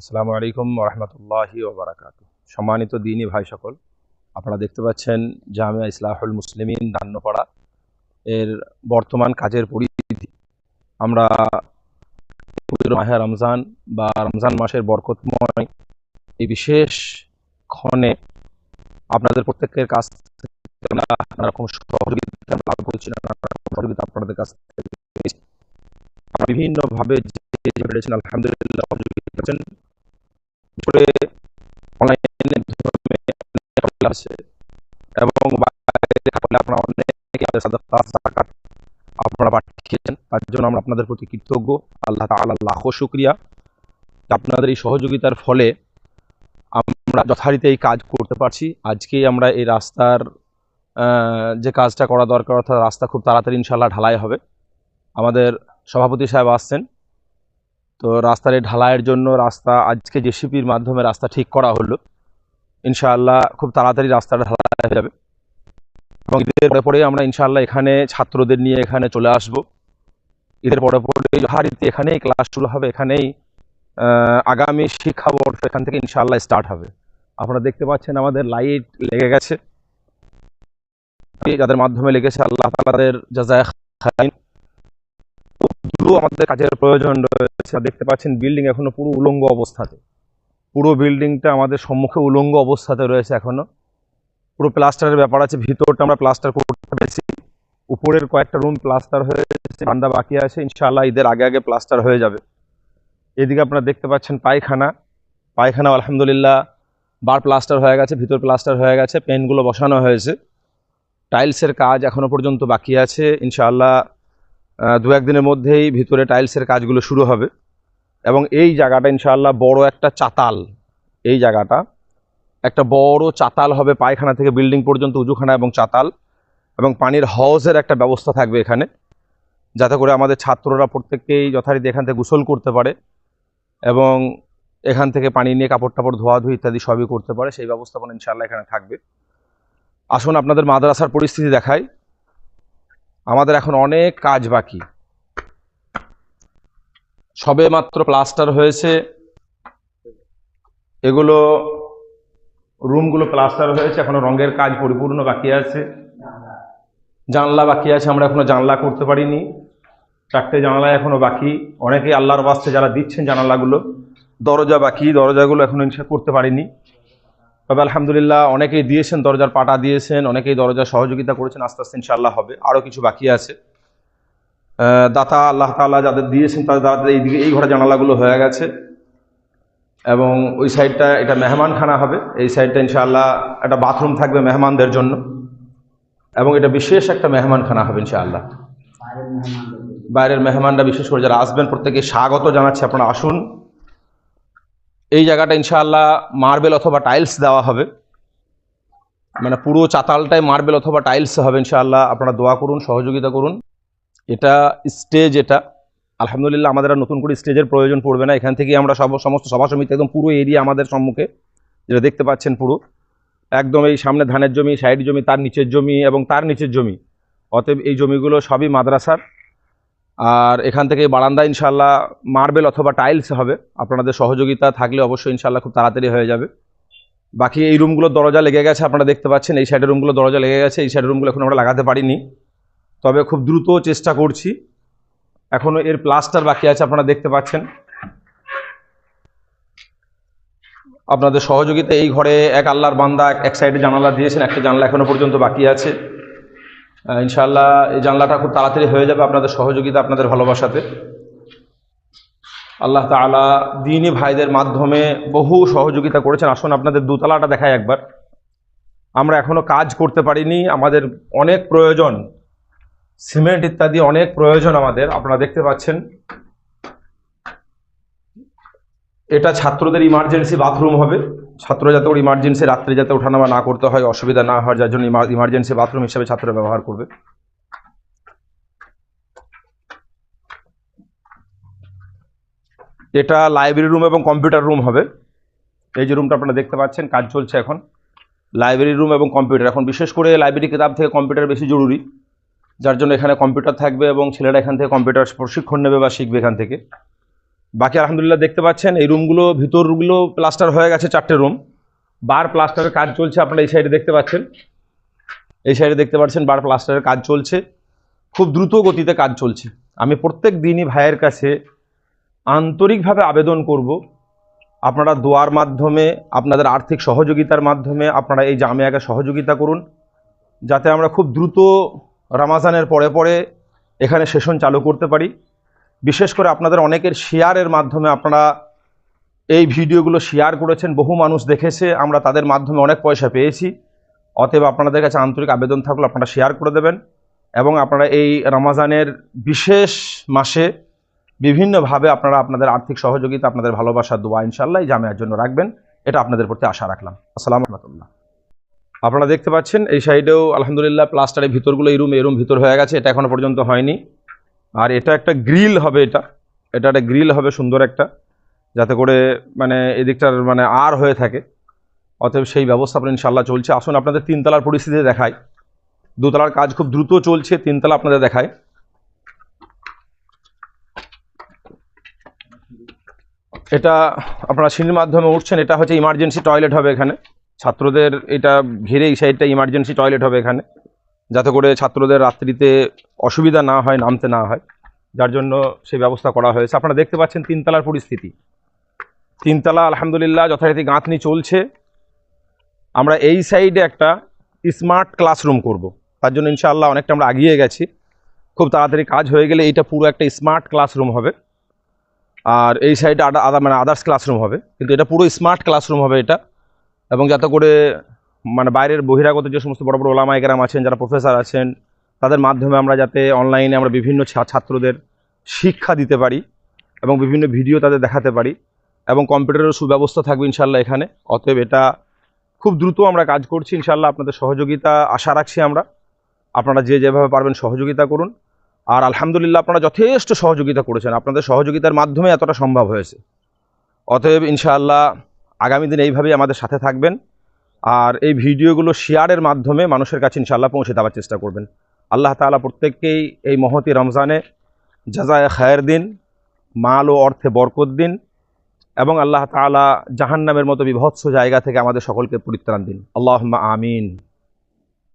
আসসালামু আলাইকুম রহমতুল্লাহি ওবরাকাত। সম্মানিত দিনী ভাই সকল, আপনারা দেখতে পাচ্ছেন জামিয়া ইসলাহুল মুসলিমিন দান্নপাড়া এর বর্তমান কাজের পরিস্থিতি আমরা মাহে রমজান বা রমজান মাসের বরকতময় এই বিশেষ ক্ষণে আপনাদের প্রত্যেকের কাছ থেকে নানা সহযোগিতা লাভ করছি, নানা সহযোগিতা আপনাদের কাছ থেকে বিভিন্নভাবে আলহামদুলিল্লাহ, সহযোগিতা করে আছে। এবং আপনারা পাঠিয়েছেন। তার জন্য আমরা আপনাদের প্রতি কৃতজ্ঞ। আল্লাহ তাআলা লাখো শুক্রিয়া। আপনাদের এই সহযোগিতার ফলে আমরা যথারীতি এই কাজ করতে পারছি। আজকেই আমরা এই রাস্তার যে কাজটা করা দরকার, অর্থাৎ রাস্তা খুব তাড়াতাড়ি ইনশাল্লাহ ঢালাই হবে। আমাদের সভাপতি সাহেব আসছেন। তো রাস্তার এই ঢালাইয়ের জন্য রাস্তা, আজকে জেসিপির মাধ্যমে রাস্তা ঠিক করা হলো। ইনশাআল্লাহ খুব তাড়াতাড়ি রাস্তাটা ঢালাই হয়ে যাবে। এবং ঈদের পরে আমরা ইনশাআল্লাহ এখানে ছাত্রদের নিয়ে এখানে চলে আসব। ঈদের পরে পরে যথারীতি এখানেই ক্লাস শুরু হবে, এখানেই আগামী শিক্ষাবর্ষ এখান থেকে ইনশাআল্লাহ স্টার্ট হবে। আপনারা দেখতে পাচ্ছেন আমাদের লাইট লেগে গেছে। যাদের মাধ্যমে লেগেছে আল্লাহ যাজায় খাইন আমাদের কাজের প্রয়োজন রয়েছে। দেখতে পাচ্ছেন বিল্ডিং এখনও পুরো উলঙ্গ অবস্থাতে। পুরো বিল্ডিংটা আমাদের সম্মুখে উলঙ্গ অবস্থাতে রয়েছে এখনও। পুরো প্লাস্টারের ব্যাপার আছে, ভিতরটা আমরা প্লাস্টার করতে পেরেছি। উপরের কয়েকটা রুম প্লাস্টার হয়েছে, বান্দা বাকি আছে, ইনশাআল্লাহ ঈদের আগে আগে প্লাস্টার হয়ে যাবে। এদিকে আপনারা দেখতে পাচ্ছেন পায়খানা। পায়খানা আলহামদুলিল্লাহ বার প্লাস্টার হয়ে গেছে, ভিতর প্লাস্টার হয়ে গেছে, পেনগুলো বসানো হয়েছে। টাইলসের কাজ এখনও পর্যন্ত বাকি আছে, ইনশাআল্লাহ দু একদিনের মধ্যেই ভিতরে টাইলসের কাজগুলো শুরু হবে। এবং এই জায়গাটা ইনশাআল্লাহ বড় একটা চাতাল। এই জায়গাটা একটা বড় চাতাল হবে পায়খানা থেকে বিল্ডিং পর্যন্ত উজুখানা এবং চাতাল। এবং পানির হাউসের একটা ব্যবস্থা থাকবে এখানে। যাতে করে আমাদের ছাত্ররা প্রত্যেককেই যথারীতি এখান থেকে গোসল করতে পারে এবং এখান থেকে পানি নিয়ে কাপড় টাপড় ধোয়াধুয়ি ইত্যাদি সবই করতে পারে। সেই ব্যবস্থাপনা ইনশাআল্লাহ এখানে থাকবে। আসুন আপনাদের মাদ্রাসার পরিস্থিতি দেখাই। আমাদের এখন অনেক কাজ বাকি। সবে মাত্র প্লাস্টার হয়েছে। এগুলো রুমগুলো প্লাস্টার হয়েছে, এখনও রঙের কাজ পরিপূর্ণ বাকি আছে। জানলা বাকি আছে, আমরা এখনও জানলা করতে পারিনি। চারটে জানলা এখনও বাকি। অনেকে আল্লাহর বাস্তে যারা দিচ্ছেন জানালাগুলো, দরজা বাকি, দরজাগুলো এখনও করতে পারিনি। তবে আলহামদুলিল্লাহ অনেকেই দিয়েছেন দরজার পাটা দিয়েছেন অনেকেই দরজার সহযোগিতা করেছেন আস্তে আস্তে ইনশাল্লাহ হবে আরও কিছু বাকি আছে। দাতা আল্লাহ তাআলা যাদের দিয়েছেন তাদের দাদা এই দিকে এই ঘরে জানালাগুলো হয়ে গেছে। এবং ওই সাইডটা এটা মেহমানখানা হবে এই সাইডটা ইনশাআল্লাহ একটা বাথরুম থাকবে মেহমানদের জন্য। এবং এটা বিশেষ একটা মেহমানখানা হবে ইনশাআল্লাহ। বাইরের মেহমানরা বিশেষ করে যারা আসবেন প্রত্যেকে স্বাগত জানাচ্ছি আপনারা আসুন। এই জায়গাটা ইনশাআল্লাহ মার্বেল অথবা টাইলস দেওয়া হবে। মানে পুরো চাতালটাই মার্বেল অথবা টাইলস হবে ইনশাআল্লাহ। আপনারা দোয়া করুন, সহযোগিতা করুন। এটা স্টেজ এটা। আলহামদুলিল্লাহ আমাদের নতুন করে স্টেজের প্রয়োজন পড়বে না। এখান থেকেই আমরা সব সমস্ত সভা সমিতি একদম পুরো এরিয়া আমাদের সম্মুখে, যেটা দেখতে পাচ্ছেন পুরো। একদম এই সামনে ধানের জমি সাইড জমি, তার নিচের জমি এবং তার নিচের জমি। অতএব এই জমিগুলো সবই মাদ্রাসার। আর এখান থেকে বারান্দা ইনশাল্লাহ মার্বেল অথবা টাইলস হবে। আপনাদের সহযোগিতা থাকলে অবশ্যই ইনশাল্লাহ খুব তাড়াতাড়ি হয়ে যাবে। বাকি এই রুমগুলোর দরজা লেগে গেছে, আপনারা দেখতে পাচ্ছেন, এই সাইডের রুমগুলো দরজা লেগে গেছে, এই সাইডের রুমগুলো এখন আমরা লাগাতে পারিনি। তবে খুব দ্রুত চেষ্টা করছি। এখনও এর প্লাস্টার বাকি আছে, আপনারা দেখতে পাচ্ছেন। আপনাদের সহযোগিতা এই ঘরে এক আল্লাহর বান্দা এক- সাইডে জানালা দিয়েছেন, একটা জানলা এখনও পর্যন্ত বাকি আছে। ইনশাআল্লাহ এই জানলাটা খুব তাড়াতাড়ি হয়ে যাবে আপনাদের সহযোগিতা, আপনাদের ভালোবাসাতে। আল্লাহ তাআলা দিনী ভাইদের মাধ্যমে বহু সহযোগিতা করেছেন। আসুন আপনাদের দোতলাটা দেখায় একবার। আমরা এখনও কাজ করতে পারিনি। আমাদের অনেক প্রয়োজন। সিমেন্ট ইত্যাদি অনেক প্রয়োজন আমাদের। আপনারা দেখতে পাচ্ছেন। এটা ছাত্রদের ইমার্জেন্সি বাথরুম হবে। ছাত্র যাতে ওর ইমার্জেন্সি রাত্রে যাতে ওঠানামা না করতে হয়, অসুবিধা না হয়, যার জন্য ইমার্জেন্সি বাথরুম হিসেবে ছাত্ররা ব্যবহার করবে। এটা লাইব্রেরি রুম এবং কম্পিউটার রুম হবে। এই যে রুমটা আপনারা দেখতে পাচ্ছেন, কাজ চলছে এখন। লাইব্রেরি রুম এবং কম্পিউটার এখন বিশেষ করে লাইব্রেরি কিতাব থেকে কম্পিউটার বেশি জরুরি, যার জন্য এখানে কম্পিউটার থাকবে এবং ছেলেরা এখান থেকে কম্পিউটার প্রশিক্ষণ নেবে বা শিখবে এখান থেকে। বাকি আলহামদুলিল্লাহ দেখতে পাচ্ছেন, এই রুমগুলো ভিতরগুলো প্লাস্টার হয়ে গেছে চারটে রুম বার প্লাস্টারের কাজ চলছে, আপনারা এই সাইডে দেখতে পাচ্ছেন। এই সাইডে দেখতে পাচ্ছেন, বার প্লাস্টারের কাজ চলছে। খুব দ্রুত গতিতে কাজ চলছে। আমি প্রত্যেক দিনই ভাইয়ের কাছে আন্তরিকভাবে আবেদন করব, আপনারা দোয়ার মাধ্যমে, আপনাদের আর্থিক সহযোগিতার মাধ্যমে, আপনারা এই জামিয়াকে সহযোগিতা করুন, যাতে আমরা খুব দ্রুত রামাজানের পরে পরে এখানে সেশন চালু করতে পারি। বিশেষ করে আপনাদের অনেকের শেয়ারের মাধ্যমে আপনারা এই ভিডিওগুলো শেয়ার করেছেন। বহু মানুষ দেখেছে, আমরা তাদের মাধ্যমে অনেক পয়সা পেয়েছি। অতএব আপনাদের কাছে আন্তরিক আবেদন থাকলে, আপনারা শেয়ার করে দেবেন এবং আপনারা এই রমাজানের বিশেষ মাসে বিভিন্নভাবে আপনারা আপনাদের আর্থিক সহযোগিতা, আপনাদের ভালোবাসা, দোয়া ইনশাল্লাহ জামিয়ার জন্য রাখবেন। এটা আপনাদের প্রতি আশা রাখলাম। আসসালামু রহমতুল্লাহ আপনারা দেখতে পাচ্ছেন, এই সাইডেও আলহামদুলিল্লাহ প্লাস্টারের ভিতরগুলো এই রুম এই রুম ভিতর হয়ে গেছে। এটা এখনও পর্যন্ত হয়নি। আর এটা একটা গ্রিল হবে এটা। এটা একটা গ্রিল হবে, সুন্দর একটা, যাতে করে মানে এদিকটার মানে আর হয়ে থাকে। অতএব সেই ব্যবস্থাপনা ইনশাল্লাহ চলছে। আসুন আপনাদের তিনতলার পরিস্থিতি দেখায় দুতলার কাজ খুব দ্রুত চলছে, তিনতলা আপনাদের দেখায় এটা আপনারা সিঁড়ির মাধ্যমে উঠছেন, এটা হচ্ছে ইমার্জেন্সি টয়লেট হবে এখানে। ছাত্রদের এটা ঘিরে এই সাইডটা ইমার্জেন্সি টয়লেট হবে এখানে। যাতে করে ছাত্রদের রাত্রিতে অসুবিধা না হয়, নামতে না হয়। যার জন্য সেই ব্যবস্থা করা হয়েছে। আপনারা দেখতে পাচ্ছেন তিনতলার পরিস্থিতি। তিনতলা আলহামদুলিল্লাহ যথারীতি গাঁথনি চলছে। আমরা এই সাইডে একটা স্মার্ট ক্লাসরুম করব। তার জন্য ইনশাআল্লাহ অনেকটা আমরা আগিয়ে গেছি। খুব তাড়াতাড়ি কাজ হয়ে গেলে এইটা পুরো একটা স্মার্ট ক্লাসরুম হবে। আর এই সাইডে আদা মানে আদার্স ক্লাসরুম হবে। কিন্তু এটা পুরো স্মার্ট ক্লাসরুম হবে এটা। এবং যাতে করে মানে বাইরের বহিরাগত যে সমস্ত বড় বড় ওলামা একরাম আছেন, যারা প্রফেসর আছেন, তাদের মাধ্যমে আমরা যাতে অনলাইনে আমরা বিভিন্ন ছাত্রদের শিক্ষা দিতে পারি এবং বিভিন্ন ভিডিও তাদের দেখাতে পারি এবং কম্পিউটারের সুব্যবস্থা থাকবে ইনশাল্লাহ এখানে। অতএব এটা খুব দ্রুত আমরা কাজ করছি, ইনশাল্লাহ আপনাদের সহযোগিতা আশা রাখছি আমরা। আপনারা যে যেভাবে পারবেন সহযোগিতা করুন। আর আলহামদুলিল্লাহ আপনারা যথেষ্ট সহযোগিতা করেছেন। আপনাদের সহযোগিতার মাধ্যমে এতটা সম্ভব হয়েছে। অতএব ইনশাআল্লাহ আগামী দিন এইভাবেই আমাদের সাথে থাকবেন। আর এই ভিডিওগুলো শেয়ারের মাধ্যমে মানুষের কাছে ইনশাআল্লাহ পৌঁছে দেওয়ার চেষ্টা করবেন। আল্লাহ তালা প্রত্যেককেই এই মহতি রমজানে জাজায় খায়ের দিন, মাল ও অর্থে বরকত দিন এবং আল্লাহ তালা জাহান্নামের মতো বিভৎস জায়গা থেকে আমাদের সকলকে পরিত্রাণ দিন। আল্লাহ আমিন।